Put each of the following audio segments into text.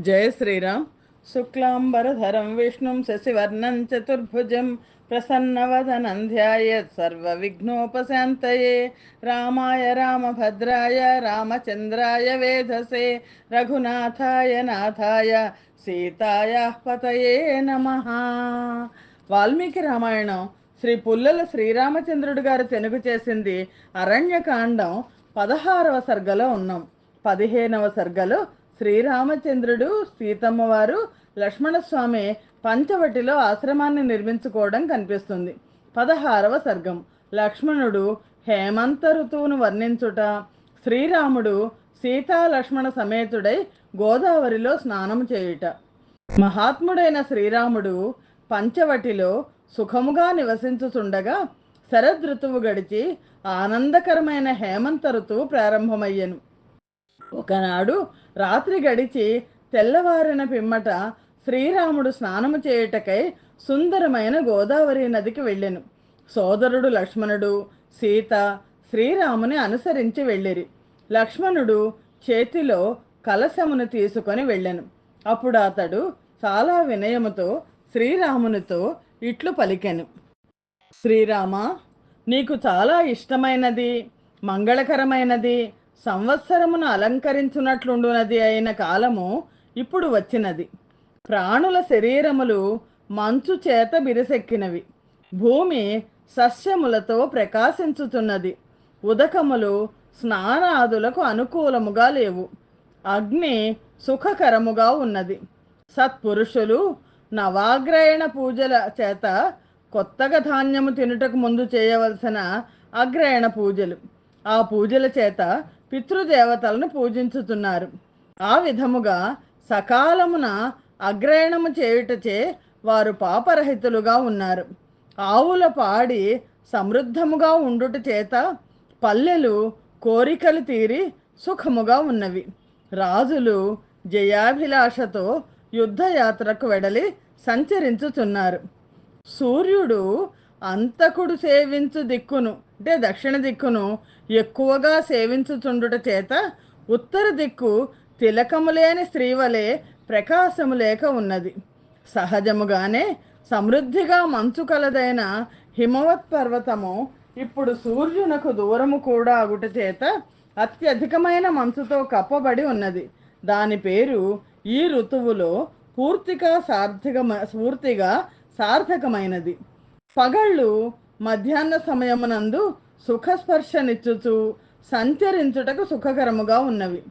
జయ శ్రీరామ్. శుక్లాంబరధరం విష్ణుం శశివర్ణం చతుర్భుజం ప్రసన్నవదనం ధ్యాయత్ సర్వవిఘ్నోపశాంతయే. రామాయ రామభద్రాయ రామచంద్రాయ వేధసే. రఘునాథాయ నాథాయ సీతాయ పతయే నమ. వాల్మీకి రామాయణం శ్రీ పుల్లల శ్రీరామచంద్రుడు గారు తెనుగు చేసింది అరణ్యకాండం పదహారవ సర్గలో ఉన్నాం. పదిహేనవ సర్గలో శ్రీరామచంద్రుడు సీతమ్మ వారు లక్ష్మణస్వామి పంచవటిలో ఆశ్రమాన్ని నిర్మించుకోవడం కనిపిస్తుంది. పదహారవ సర్గం. లక్ష్మణుడు హేమంత ఋతువును వర్ణించుట శ్రీరాముడు సీతా లక్ష్మణ సమేతుడై గోదావరిలో స్నానం చేయుట. మహాత్ముడైన శ్రీరాముడు పంచవటిలో సుఖముగా నివసించుచుండగా శరదృతువు గడిచి ఆనందకరమైన హేమంత ఋతువు ప్రారంభమయ్యను. ఒకనాడు రాత్రి గడిచి తెల్లవారిన పిమ్మట శ్రీరాముడు స్నానము చేయుటకై సుందరమైన గోదావరి నదికి వెళ్ళెను. సోదరుడు లక్ష్మణుడు సీత శ్రీరాముని అనుసరించి వెళ్ళిరి. లక్ష్మణుడు చేతిలో కలశమును తీసుకొని వెళ్ళెను. అప్పుడు అతడు చాలా వినయముతో శ్రీరామునితో ఇట్లు పలికెను. శ్రీరామ నీకు చాలా ఇష్టమైనది మంగళకరమైనది సంవత్సరమును అలంకరించున్నట్లుండునది అయిన కాలము ఇప్పుడు వచ్చినది. ప్రాణుల శరీరములు మంచు చేత బిరిసెక్కినవి. భూమి సస్యములతో ప్రకాశించుతున్నది ఉదకములు స్నానాదులకు అనుకూలముగా లేవు. అగ్ని సుఖకరముగా ఉన్నది. సత్పురుషులు నవాగ్రయణ పూజల చేత కొత్తగా ధాన్యము తినుటకు ముందు చేయవలసిన అగ్రయణ పూజలు. ఆ పూజల చేత పితృదేవతలను పూజించుతున్నారు. ఆ విధముగా సకాలమున అగ్రయణము చేయుటచే వారు పాపరహితులుగా ఉన్నారు. ఆవుల పాడి సమృద్ధముగా ఉండుట చేత పల్లెలు కోరికలు తీరి సుఖముగా ఉన్నవి. రాజులు జయాభిలాషతో యుద్ధయాత్రకు వెడలి సంచరించుతున్నారు సూర్యుడు అంతకుడు సేవించు దిక్కును అంటే దక్షిణ దిక్కును ఎక్కువగా సేవించుచుండుట చేత ఉత్తర దిక్కు తిలకము లేని స్త్రీవలే ప్రకాశము లేక ఉన్నది. సహజముగానే సమృద్ధిగా మంచు కలదైన హిమవత్ పర్వతము ఇప్పుడు సూర్యునకు దూరము కూడా అగుట చేత అత్యధికమైన మంచుతో కప్పబడి ఉన్నది. దాని పేరు ఈ ఋతువులో పూర్తిగా సార్థకమ పూర్తిగా సార్థకమైనది. పగళ్ళు మధ్యాహ్న సమయమునందు సుఖస్పర్శనిచ్చుచు సంచరించుటకు సుఖకరముగా ఉన్నవి.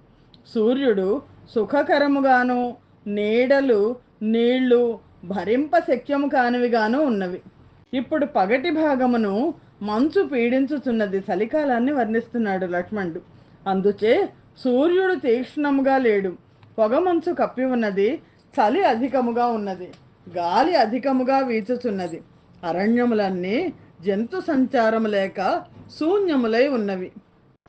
సూర్యుడు సుఖకరముగాను నీడలు నీళ్ళు భరింప శక్యము కానివిగాను ఉన్నవి. ఇప్పుడు పగటి భాగమును మంచు పీడించుచున్నది చలికాలాన్ని వర్ణిస్తున్నాడు లక్ష్మణుడు. అందుచే సూర్యుడు తీక్ష్ణముగా లేడు. పొగమంచు కప్పి ఉన్నది చలి అధికముగా ఉన్నది గాలి అధికముగా వీచుచున్నది. అరణ్యములన్నీ జంతు సంచారము లేక శూన్యములై ఉన్నవి.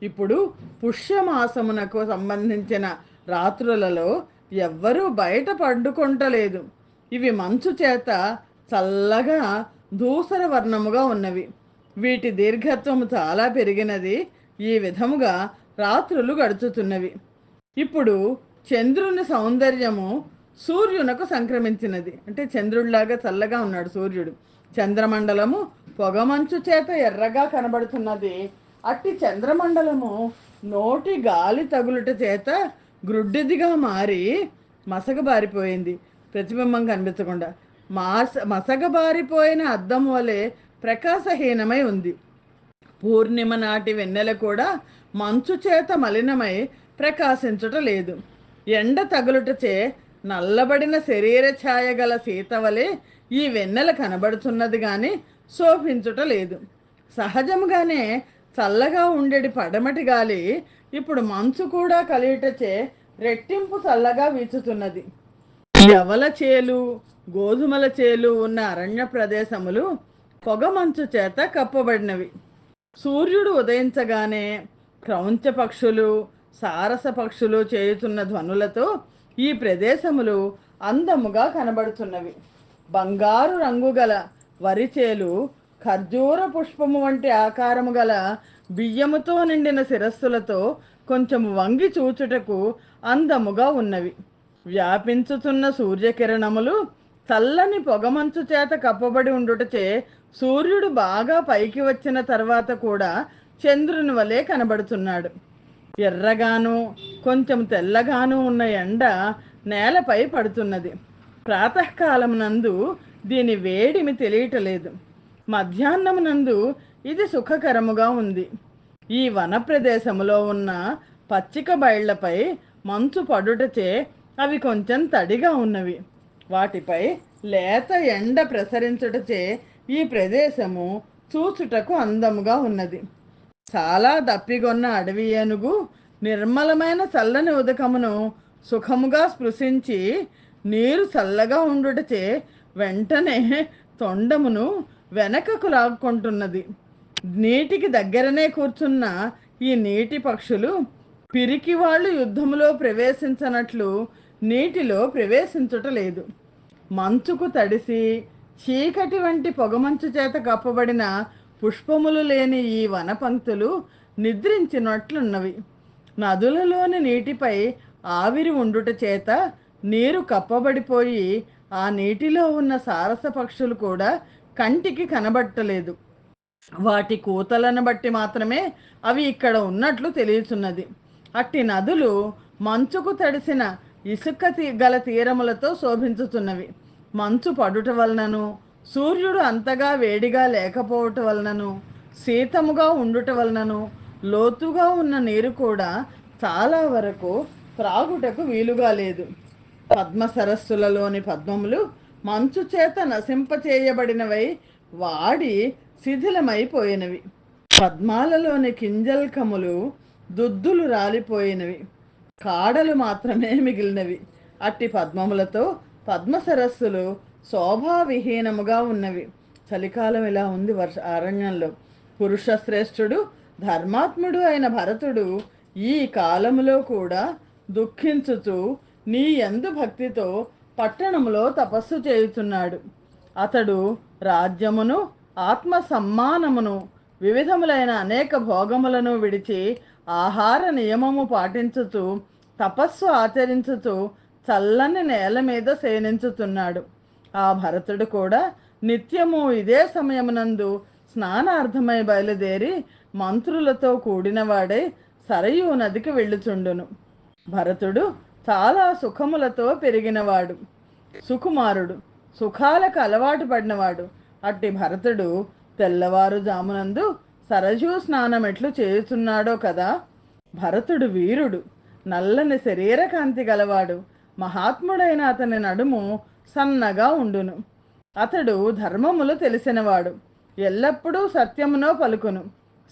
ఇప్పుడు పుష్యమాసమునకు సంబంధించిన రాత్రులలో ఎవ్వరూ బయట పండుకొంటలేదు. ఇవి మంచు చేత చల్లగా ధూసర వర్ణముగా ఉన్నవి. వీటి దీర్ఘత్వము చాలా పెరిగినది. ఈ విధముగా రాత్రులు గడుచుతున్నవి. ఇప్పుడు చంద్రుని సౌందర్యము సూర్యునకు సంక్రమించినది. అంటే చంద్రుడిలాగా చల్లగా ఉన్నాడు సూర్యుడు. చంద్రమండలము పొగమంచు చేత ఎర్రగా కనబడుతున్నది. అట్టి చంద్రమండలము నోటి గాలి తగులుట చేత గ్రుడ్డిదిగా మారి మసకబారిపోయింది ప్రతిబింబం కనిపించకుండా మాస మసకబారిపోయిన అద్దం వలె ప్రకాశహీనమై ఉంది. పూర్ణిమ నాటి వెన్నెల కూడా మంచు చేత మలినమై ప్రకాశించుట లేదు. ఎండ తగులుటచే నల్లబడిన శరీర ఛాయ గల సీత వలె ఈ వెన్నెల కనబడుతున్నది కానీ శోభించుట లేదు. సహజముగానే చల్లగా ఉండేటి పడమటి గాలి ఇప్పుడు మంచు కూడా కలియుటచే రెట్టింపు చల్లగా వీచుతున్నది. ఎవల చేలు గోధుమల చేలు ఉన్న అరణ్య ప్రదేశములు పొగమంచు చేత కప్పబడినవి. సూర్యుడు ఉదయించగానే క్రౌంచ పక్షులు సారస పక్షులు చేయుతున్న ధ్వనులతో ఈ ప్రదేశములు అందముగా కనబడుతున్నవి. బంగారు రంగు గల వరిచేలు ఖర్జూర పుష్పము వంటి ఆకారము గల బియ్యముతో నిండిన శిరస్సులతో కొంచెం వంగి చూచుటకు అందముగా ఉన్నవి. వ్యాపించుతున్న సూర్యకిరణములు చల్లని పొగమంచు చేత కప్పబడి ఉండుటచే సూర్యుడు బాగా పైకి వచ్చిన తర్వాత కూడా చంద్రుని వలె కనబడుతున్నాడు. ఎర్రగాను కొంచెం తెల్లగాను ఉన్న ఎండ నేలపై పడుతున్నది. ప్రాతకాలం నందు దీని వేడిమి తెలియటలేదు. మధ్యాహ్నం నందు ఇది సుఖకరముగా ఉంది. ఈ వన ప్రదేశములో ఉన్న పచ్చిక బయళ్ళపై మంచు పడుటచే అవి కొంచెం తడిగా ఉన్నవి. వాటిపై లేత ఎండ ప్రసరించుటచే ఈ ప్రదేశము చూచుటకు అందముగా ఉన్నది. చాలా దప్పిగొన్న అడవి ఏనుగు నిర్మలమైన చల్లని ఉదకమును సుఖముగా స్పృశించి నీరు చల్లగా ఉండుటచే వెంటనే తొండమును వెనకకు లాక్కుంటున్నది. నీటికి దగ్గరనే కూర్చున్న ఈ నీటి పక్షులు పిరికి వాళ్ళు యుద్ధములో ప్రవేశించనట్లు నీటిలో ప్రవేశించుటలేదు మంచుకు తడిసి చీకటి వంటి పొగమంచు చేత కప్పబడిన పుష్పములు లేని ఈ వనపంక్తులు నిద్రించినట్లున్నవి. నదులలోని నీటిపై ఆవిరి ఉండుట చేత నీరు కప్పబడిపోయి ఆ నీటిలో ఉన్న సారస పక్షులు కూడా కంటికి కనబట్టలేదు. వాటి కూతలను బట్టి మాత్రమే అవి ఇక్కడ ఉన్నట్లు తెలియచున్నది. అట్టి నదులు మంచుకు తడిసిన ఇసుక తీ- గల తీరములతో శోభించుతున్నవి మంచు పడుట వలనను సూర్యుడు అంతగా వేడిగా లేకపోవటం వలనను శీతముగా ఉండుట వలనను లోతుగా ఉన్న నీరు కూడా చాలా వరకు త్రాగుటకు వీలుగా లేదు. పద్మ సరస్సులలోని పద్మములు మంచు చేత నశింపచేయబడినవై వాడి శిథిలమైపోయినవి. పద్మాలలోని కింజల్కములు దుద్దులు రాలిపోయినవి. కాడలు మాత్రమే మిగిలినవి. అట్టి పద్మములతో పద్మ సరస్సులు శోభావిహీనముగా ఉన్నవి. చలికాలం ఇలా ఉంది వర్ష అరణ్యంలో. పురుష శ్రేష్ఠుడు ధర్మాత్ముడు అయిన భరతుడు ఈ కాలములో కూడా దుఃఖించుతూ నీ ఎందు భక్తితో పట్టణములో తపస్సు చేయుచున్నాడు. అతడు రాజ్యమును ఆత్మ సమ్మానమును వివిధములైన అనేక భోగములను విడిచి ఆహార నియమము పాటించుతూ తపస్సు ఆచరించుతూ చల్లని నేల మీద శయనించుతున్నాడు ఆ భరతుడు కూడా నిత్యము ఇదే సమయమునందు స్నానార్థమై బయలుదేరి మంత్రులతో కూడినవాడై సరయూ నదికి వెళ్ళుచుండును. భరతుడు చాలా సుఖములతో పెరిగినవాడు సుకుమారుడు సుఖాలకు అలవాటు పడినవాడు. అట్టి భరతుడు తెల్లవారుజామునందు సరజూ స్నానం ఎట్లు కదా? భరతుడు వీరుడు నల్లని శరీర కాంతి గలవాడు. మహాత్ముడైన అతని నడుము సన్నగా ఉండును. అతడు ధర్మములు తెలిసినవాడు. ఎల్లప్పుడూ సత్యమునో పలుకును.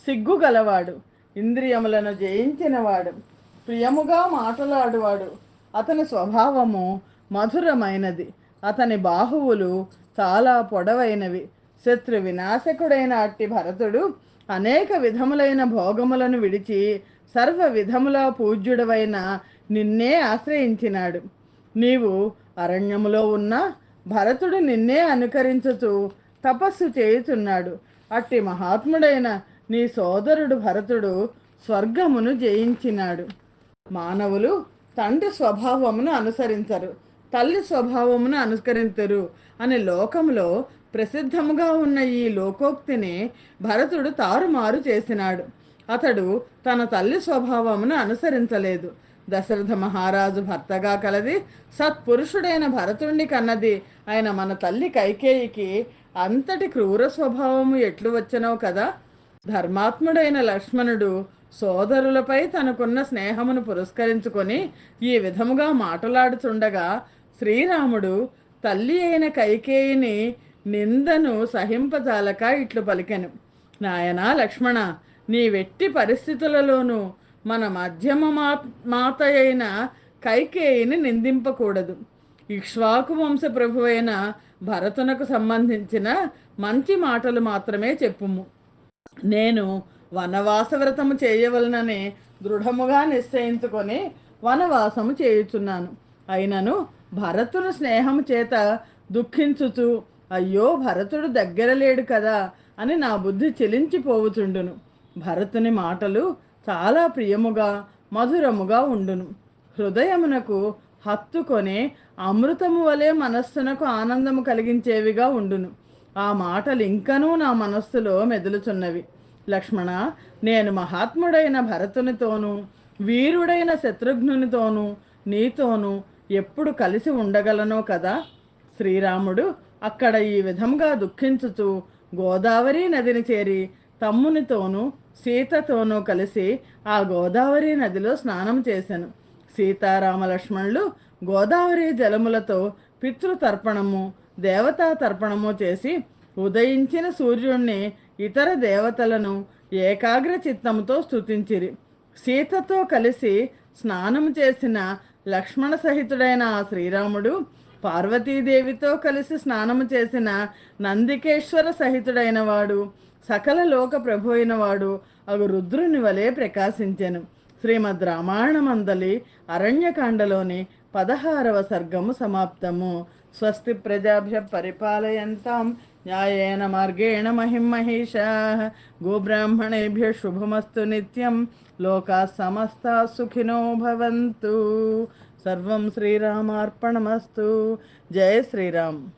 సిగ్గు గలవాడు ఇంద్రియములను జయించినవాడు. ప్రియముగా మాటలాడువాడు. అతని స్వభావము మధురమైనది. అతని బాహువులు చాలా పొడవైనవి. శత్రు వినాశకుడైన అట్టి భరతుడు అనేక విధములైన భోగములను విడిచి సర్వ విధముల పూజ్యుడవైన నిన్నే ఆశ్రయించినాడు. నీవు అరణ్యములో ఉన్న భరతుడు నిన్నే అనుకరించుతూ తపస్సు చేయుచున్నాడు. అట్టి మహాత్ముడైన నీ సోదరుడు భరతుడు స్వర్గమును జయించినాడు. మానవులు తండ్రి స్వభావమును అనుసరించరు తల్లి స్వభావమును అనుసరించరు అనే లోకములో ప్రసిద్ధముగా ఉన్న ఈ లోకోక్తిని భరతుడు తారుమారు చేసినాడు. అతడు తన తల్లి స్వభావమును అనుసరించలేదు. దశరథ మహారాజు భర్తగా కలది సత్పురుషుడైన భరతుణ్ణి కన్నది. ఆయన మన తల్లి కైకేయికి అంతటి క్రూర స్వభావము ఎట్లు వచ్చినవు కదా. ధర్మాత్ముడైన లక్ష్మణుడు సోదరులపై తనకున్న స్నేహమును పురస్కరించుకొని ఈ విధముగా మాటలాడుచుండగా శ్రీరాముడు తల్లి అయిన కైకేయిని నిందను సహింపజాలక ఇట్లు పలికెను. నాయనా లక్ష్మణ నీ వెట్టి పరిస్థితులలోనూ మన మధ్యమ మా మాత అయిన కైకేయిని నిందింపకూడదు. ఇక్ష్వాకు వంశ ప్రభువైన భరతునకు సంబంధించిన మంచి మాటలు మాత్రమే చెప్పుము. నేను వనవాస వ్రతము చేయవలనని దృఢముగా నిశ్చయించుకొని వనవాసము చేయుచున్నాను. అయినను భరతుని స్నేహము చేత దుఃఖించుచు అయ్యో భరతుడు దగ్గర లేడు కదా అని నా బుద్ధి చెలించిపోవుచుండును. భరతుని మాటలు చాలా ప్రియముగా మధురముగా ఉండును. హృదయమునకు హత్తుకొని అమృతము వలె మనస్సునకు ఆనందము కలిగించేవిగా ఉండును. ఆ మాటలు ఇంకనూ నా మనస్సులో మెదులుచున్నవి. లక్ష్మణ నేను మహాత్ముడైన భరతునితోనూ వీరుడైన శత్రుఘ్నునితోనూ నీతోనూ ఎప్పుడు కలిసి ఉండగలనో కదా? శ్రీరాముడు అక్కడ ఈ విధంగా దుఃఖించుతూ గోదావరి నదిని చేరి తమ్మునితోనూ సీతతోనూ కలిసి ఆ గోదావరి నదిలో స్నానం చేశాను సీతారామ లక్ష్మణులు గోదావరి జలములతో పితృతర్పణము దేవతా తర్పణము చేసి ఉదయించిన సూర్యుణ్ణి ఇతర దేవతలను ఏకాగ్ర చిత్తంతో స్తుతించిరి. సీతతో కలిసి స్నానం చేసిన లక్ష్మణ సహితుడైన ఆ శ్రీరాముడు పార్వతీదేవితో కలిసి స్నానము చేసిన నందికేశ్వర సహితుడైన వాడు సకల లోక ప్రభు అయిన వాడు అగు రుద్రుని వలె ప్రకాశించెను. శ్రీమద్ రామాయణమందలి అరణ్యకాండలోని పదహారవ సర్గము సమాప్తము. స్వస్తి ప్రజాభ్య పరిపాలయంతాం. न्यायेन मार्गेण महिमहिषाः गोब्राह्मणेभ्यः शुभमस्तु नित्यं। लोकाः समस्ताः सुखिनो भवन्तु। सर्वं श्रीरामार्पणमस्तु। जय श्रीराम।